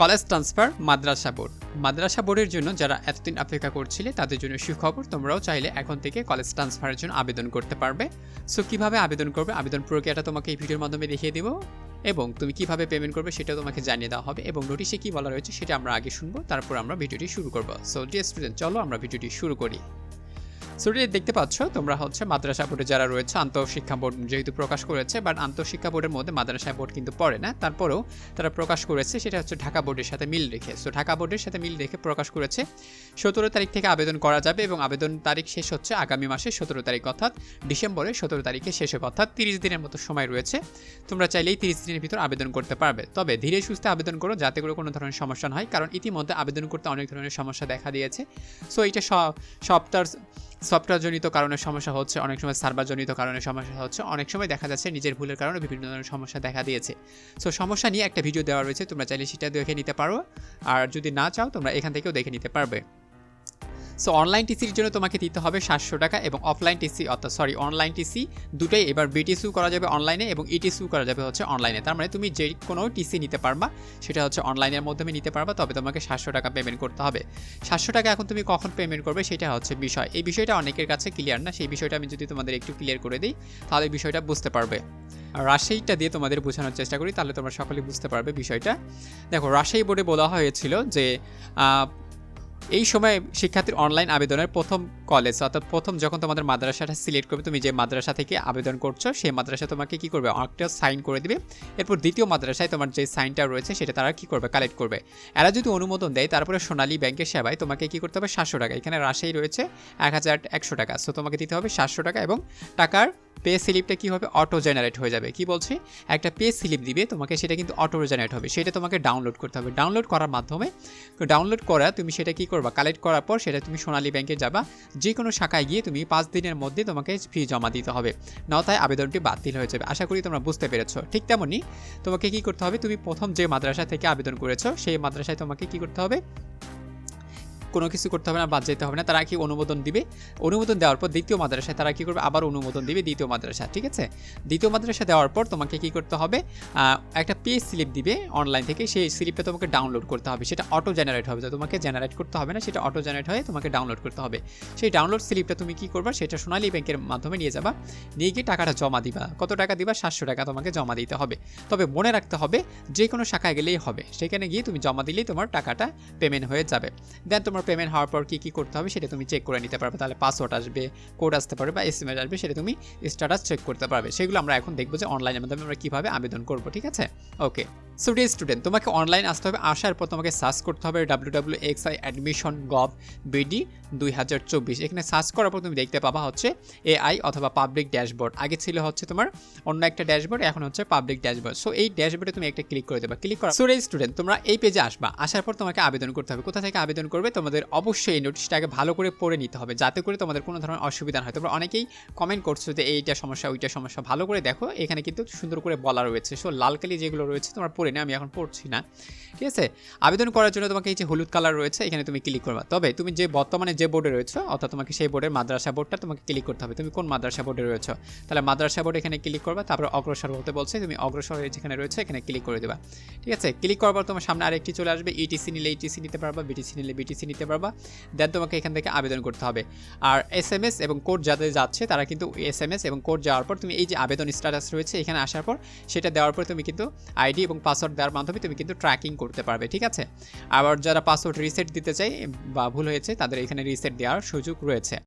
College transfer মাদ্রাসা board. মাদ্রাসা বোর্ডের জন্য যারা এতদিন অপেক্ষা করছিলে, তাদের জন্য সুখবর, তোমরাও চাইলে এখন থেকে কলেজ ট্রান্সফারের জন্য আবেদন করতে পারবে। সো কীভাবে আবেদন করবে? আবেদন প্রক্রিয়াটা তোমাকে এই ভিডিওর মাধ্যমে দেখিয়ে দেবো। এবং তুমি কীভাবে পেমেন্ট করবে সেটা তোমাকে জানিয়ে দেওয়া হবে। এবং নোটিশে কি বলা রয়েছে সেটা আমরা আগে শুনব, তারপর আমরা ভিডিওটি শুরু করব। সো ডিয়ার স্টুডেন্ট চলো আমরা ভিডিওটি শুরু করি। স্টুডেন্ট দেখতে পাচ্ছ, তোমরা হচ্ছে মাদ্রাসা বোর্ডে যারা রয়েছে, আন্তঃশিক্ষা বোর্ড যেহেতু প্রকাশ করেছে বাট আন্তঃশিক্ষা বোর্ডের মধ্যে মাদ্রাসা বোর্ড কিন্তু পড়ে না। তারপরেও তারা প্রকাশ করেছে, সেটা হচ্ছে ঢাকা বোর্ডের সাথে মিল রেখে। সো ঢাকা বোর্ডের সাথে মিল রেখে প্রকাশ করেছে, সতেরো তারিখ থেকে আবেদন করা যাবে এবং আবেদন তারিখ শেষ হচ্ছে আগামী মাসে সতেরো তারিখ, অর্থাৎ ডিসেম্বরের সতেরো তারিখে শেষ হবে, অর্থাৎ তিরিশ দিনের মতো সময় রয়েছে। তোমরা চাইলেই তিরিশ দিনের ভিতর আবেদন করতে পারবে। তবে ধীরে সুস্থে আবেদন করো, যাতে করে কোনো ধরনের সমস্যা না হয়, কারণ ইতিমধ্যে আবেদন করতে অনেক ধরনের সমস্যা দেখা দিয়েছে। সো এটা সফটওয়্যার সফটওয়্যারজনিত কারণে সমস্যা হচ্ছে, অনেক সময় সার্ভারজনিত কারণে সমস্যা হচ্ছে, অনেক সময় দেখা যাচ্ছে নিজের ভুলের কারণে বিভিন্ন ধরনের সমস্যা দেখা দিয়েছে। সো সমস্যা নিয়ে একটা ভিডিও দেওয়া রয়েছে, তোমরা চাইলে সেটা দেখে নিতে পারো। আর যদি না চাও, তোমরা এখান থেকেও দেখে নিতে পারবে। সো অনলাইন টিসির জন্য তোমাকে দিতে হবে সাতশো টাকা এবং অফলাইন টিসি অর্থাৎ সরি অনলাইন টিসি দুটোই এবার বিটিসু করা যাবে অনলাইনে এবং ইটিসু করা যাবে হচ্ছে অনলাইনে তার মানে তুমি যে কোনো টিসি নিতে পারবা, সেটা হচ্ছে অনলাইনের মাধ্যমে নিতে পারবা, তবে তোমাকে সাতশো টাকা পেমেন্ট করতে হবে। সাতশো টাকা এখন তুমি কখন পেমেন্ট করবে সেটা হচ্ছে বিষয়। এই বিষয়টা অনেকের কাছে ক্লিয়ার না, সেই বিষয়টা আমি যদি তোমাদের একটু ক্লিয়ার করে দিই, তাহলে বিষয়টা বুঝতে পারবে। রাজশাহীটা দিয়ে তোমাদের বোঝানোর চেষ্টা করি, তাহলে তোমরা সকলেই বুঝতে পারবে বিষয়টা। দেখো, রাজশাহী বোর্ডে বলা হয়েছিল যে এই সময় শিক্ষার্থীর অনলাইন আবেদনের প্রথম কলেজ অর্থাৎ প্রথম যখন তোমাদের মাদ্রাসাটা সিলেক্ট করবে, তুমি যে মাদ্রাসা থেকে আবেদন করছ, সেই মাদ্রাসা তোমাকে কি করবে? অনেকটা সাইন করে দিবে। এরপর দ্বিতীয় মাদ্রাসায় তোমার যে সাইনটা রয়েছে, সেটা তারা কি করবে? কালেক্ট করবে। এরা যদি অনুমোদন দেয়, তারপরে সোনালী ব্যাংকের সেবায় তোমাকে কি করতে হবে? সাতশো টাকা। এখানে রাশেই রয়েছে এক হাজার একশো টাকা। সো তোমাকে দিতে হবে সাতশো টাকা এবং টাকার পে স্লিপটা কী হবে? অটো জেনারেট হয়ে যাবে। কি বলছি? একটা পে স্লিপ দিবে, তোমাকে সেটা কিন্তু অটো জেনারেট হবে। সেটা তোমাকে ডাউনলোড করতে হবে। ডাউনলোড করার মাধ্যমে ডাউনলোড করা, তুমি সেটা কি করবা? কালেক্ট করার পর সেটা তুমি সোনালী ব্যাংকে যাবা যে কোনো শাখায় গিয়ে তুমি পাঁচ দিনের মধ্যে তোমাকে ফি জমা দিতে হবে। নতায় আবেদনটি বাতিল হয়ে যাবে। আশা করি তোমরা বুঝতে পেরেছ। ঠিক তেমনই তোমাকে কি করতে হবে? তুমি প্রথম যে মাদ্রাসা থেকে আবেদন করেছ, সেই মাদ্রাসায় তোমাকে কি করতে হবে? কোনো কিছু করতে হবে না, বাদ যেতে হবে না, তারা কি অনুমোদন দিবে? অনুমোদন দেওয়ার পর দ্বিতীয় মাদ্রাসায় তারা কি করবে? আবার অনুমোদন দিবে দ্বিতীয় মাদ্রাসা, ঠিক আছে? দ্বিতীয় মাদ্রাসা দেওয়ার পর তোমাকে কি করতে হবে? একটা পে স্লিপ দিবে অনলাইন থেকে, সেই স্লিপটা তোমাকে ডাউনলোড করতে হবে। সেটা অটো জেনারেট হবে তোমাকে জেনারেট করতে হবে না, সেটা অটো জেনারেট হয়ে তোমাকে ডাউনলোড করতে হবে। সেই ডাউনলোড স্লিপটা তুমি কি করবা? সেটা সোনালী ব্যাংকের মাধ্যমে নিয়ে যাবা। নিয়ে গিয়ে টাকাটা জমা দিবা। কত টাকা দিবা? সাতশো টাকা তোমাকে জমা দিতে হবে। তবে মনে রাখতে হবে যে কোনো শাখায় গেলেই হবে। সেখানে গিয়ে তুমি জমা দিলেই তোমার টাকাটা পেমেন্ট হয়ে যাবে। দেন তোমার তোমার পেমেন্ট হওয়ার পর কী কী করতে হবে সেটা তুমি চেক করে নিতে পারবে। তাহলে পাসওয়ার্ড আসবে কোড আসতে পারবে বা এস এম এস আসবে সেটা তুমি স্ট্যাটাস চেক করতে পারবে। সেগুলো আমরা এখন দেখব যে অনলাইনের মাধ্যমে আমরা কীভাবে আবেদন করব, ঠিক আছে? ওকে সো ডে স্টুডেন্ট তোমাকে অনলাইন আসতে হবে। আসার পর তোমাকে সার্চ করতে হবে W W X I admission gov BD দুই হাজার চব্বিশ। এখানে সার্চ করার পর তুমি দেখতে পাবা হচ্ছে এআই অথবা পাবলিক ড্যাশবোর্ড আগে ছিল হচ্ছে তোমার অন্য একটা ড্যাশবোর্ড এখন হচ্ছে পাবলিক ড্যাশবোর্ড সো এই ড্যাশবোর্ডে তুমি একটা ক্লিক করে দেবা। ক্লিক করা সো স্টুডেন্ট তোমরা এই পেজে আসবা। আসার পর তোমাকে আবেদন করতে হবে। কোথা থেকে আবেদন করবে? তোমাদের অবশ্যই এই নোটিশটাকে ভালো করে পড়ে নিতে হবে। যাতে করে তোমাদের কোনো ধরনের অসুবিধা হয়। তোমরা অনেকেই কমেন্ট করছ যে এইটা সমস্যা, ওইটা সমস্যা। ভালো করে দেখো। এখানে কিন্তু সুন্দর করে বলা রয়েছে। সো লাল কালি যেগুলো রয়েছে, তোমরা পড়ে না আমি এখন পড়ছি না। ঠিক আছে? আবেদন করার জন্য তোমাকে এই যে হলুদ কালার রয়েছে, এখানে তুমি ক্লিক করবা। তবে তুমি যে বর্তমানে যে বোর্ডে রয়েছে, অর্থাৎ তোমাকে সেই বোর্ডের মাদ্রাসা বোর্ডটা তোমাকে ক্লিক করতে হবে। তুমি কোন মাদ্রাসা বোর্ডে রয়েছে? তাহলে মাদ্রাসা বোর্ড এখানে ক্লিক করবা, তারপর অগ্রসর হতে বলছে, তুমি অগ্রসর যেখানে রয়েছে, এখানে ক্লিক করে দেবা। ঠিক আছে? ক্লিক করার পর তোমার সামনে আরেকটি চলে আসবে ইটিসি নিলে ইটিসি নিতে পারবা বিটিসি নিলে বিটিসি নিতে পারবা। দেন তোমাকে এখান থেকে আবেদন করতে হবে। আর এস এম এস এবং কোড যাদের যাচ্ছে, তারা কিন্তু এস এম এস এবং কোড যাওয়ার পর তুমি এই যে আবেদন স্ট্যাটাস রয়েছে, এখানে আসার পর সেটা দেওয়ার পর তুমি কিন্তু আইডি এবং পাসওয়ার্ড দেওয়ার মাধ্যমে তুমি কিন্তু ট্র্যাকিং করতে পারবে, ঠিক আছে? আবার যারা পাসওয়ার্ড রিসেট দিতে চাই বা ভুল হয়েছে, তাদের এখানে রিসেট দেওয়ার সুযোগ রয়েছে।